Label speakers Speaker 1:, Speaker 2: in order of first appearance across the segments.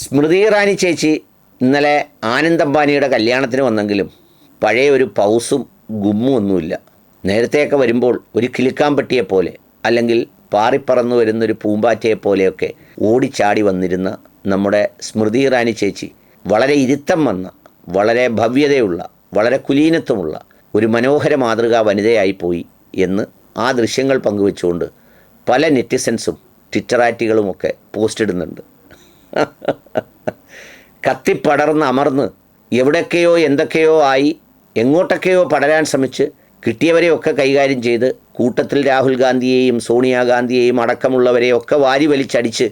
Speaker 1: സ്മൃതി ഇറാനി ചേച്ചി ഇന്നലെ ആനന്ദംബാനിയുടെ കല്യാണത്തിന് വന്നെങ്കിലും പഴയ ഒരു പൗസും ഗുമ്മും ഒന്നുമില്ല. നേരത്തെയൊക്കെ വരുമ്പോൾ ഒരു കിലുക്കാമ്പട്ടിയെ പോലെ അല്ലെങ്കിൽ പാറിപ്പറന്നു വരുന്നൊരു പൂമ്പാറ്റയെ പോലെയൊക്കെ ഓടിച്ചാടി വന്നിരുന്ന നമ്മുടെ സ്മൃതി ഇറാനി ചേച്ചി വളരെ ഇരുത്തം വന്ന വളരെ ഭവ്യതയുള്ള വളരെ കുലീനത്വമുള്ള ഒരു മനോഹര മാതൃകാ വനിതയായി പോയി എന്ന് ആ ദൃശ്യങ്ങൾ പങ്കുവെച്ചുകൊണ്ട് പല നെറ്റിസൻസും ട്വിറ്ററാറ്റികളുമൊക്കെ പോസ്റ്റ് ഇടുന്നുണ്ട്. കത്തിപ്പടർന്ന് അമർന്ന് എവിടൊക്കെയോ എന്തൊക്കെയോ ആയി എങ്ങോട്ടൊക്കെയോ പടരാൻ ശ്രമിച്ച് കിട്ടിയവരെയൊക്കെ കൈകാര്യം ചെയ്ത് കൂട്ടത്തിൽ രാഹുൽ ഗാന്ധിയെയും സോണിയാഗാന്ധിയെയും അടക്കമുള്ളവരെയൊക്കെ വാരി വലിച്ചടിച്ച്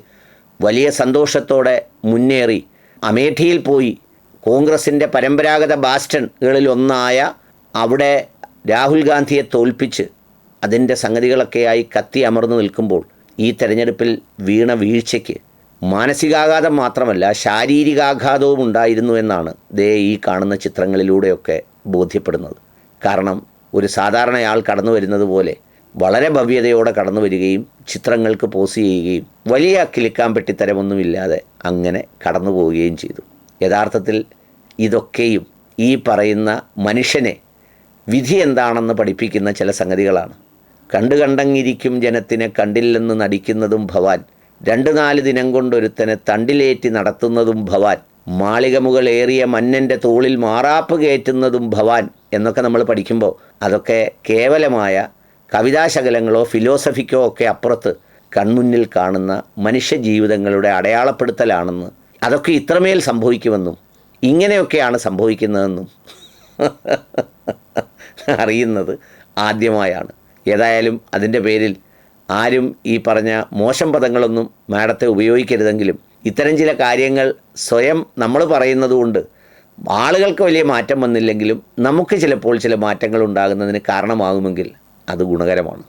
Speaker 1: വലിയ സന്തോഷത്തോടെ മുന്നേറി. അമേഠിയിൽ പോയി കോൺഗ്രസിന്റെ പരമ്പരാഗത ബാസ്റ്റണുകളിലൊന്നായ അവിടെ രാഹുൽ ഗാന്ധിയെ തോൽപ്പിച്ച് അതിന്റെ സംഗതികളൊക്കെയായി കത്തി അമർന്നു നിൽക്കുമ്പോൾ ഈ തെരഞ്ഞെടുപ്പിൽ വീണ വീഴ്ചയ്ക്ക് മാനസികാഘാതം മാത്രമല്ല ശാരീരികാഘാതവും ഉണ്ടായിരുന്നു എന്നാണ് ദേ ഈ കാണുന്ന ചിത്രങ്ങളിലൂടെയൊക്കെ ബോധ്യപ്പെടുന്നത്. കാരണം ഒരു സാധാരണയാൾ കടന്നു വരുന്നത് പോലെ വളരെ ഭവ്യതയോടെ കടന്നു വരികയും ചിത്രങ്ങൾക്ക് പോസ് ചെയ്യുകയും വലിയ കിളിക്കാമ്പെട്ടിത്തരമൊന്നുമില്ലാതെ അങ്ങനെ കടന്നു പോവുകയും ചെയ്തു. യഥാർത്ഥത്തിൽ ഇതൊക്കെയും ഈ പറയുന്ന മനുഷ്യനെ വിധി എന്താണെന്ന് പഠിപ്പിക്കുന്ന ചില സംഗതികളാണ്. കണ്ടു ജനത്തിനെ കണ്ടില്ലെന്ന് നടിക്കുന്നതും ഭവാൻ രണ്ട് നാല് ദിനം കൊണ്ടൊരുത്തനെ തണ്ടിലേറ്റി നടത്തുന്നതും ഭവാൻ മാളിക ഏറിയ മന്നന്റെ തോളിൽ മാറാപ്പ് കയറ്റുന്നതും ഭവാൻ എന്നൊക്കെ നമ്മൾ പഠിക്കുമ്പോൾ അതൊക്കെ കേവലമായ കവിതാശകലങ്ങളോ ഫിലോസഫിക്കോ ഒക്കെ അപ്പുറത്ത് കൺമുന്നിൽ കാണുന്ന മനുഷ്യജീവിതങ്ങളുടെ അടയാളപ്പെടുത്തലാണെന്ന് അതൊക്കെ ഇത്രമേൽ സംഭവിക്കുമെന്നും ഇങ്ങനെയൊക്കെയാണ് സംഭവിക്കുന്നതെന്നും അറിയുന്നത് ആദ്യമായാണ്. ഏതായാലും അതിന്റെ പേരിൽ ആരും ഈ പറഞ്ഞ മോശം പദങ്ങളൊന്നും മാഡത്തെ ഉപയോഗിക്കരുതെങ്കിലും ഇത്തരം ചില കാര്യങ്ങൾ സ്വയം നമ്മൾ പറയുന്നതുകൊണ്ട് ആളുകൾക്ക് വലിയ മാറ്റം വന്നില്ലെങ്കിലും നമുക്ക് ചിലപ്പോൾ ചില മാറ്റങ്ങൾ ഉണ്ടാകുന്നതിന് കാരണമാകുമെങ്കിൽ അത് ഗുണകരമാണ്.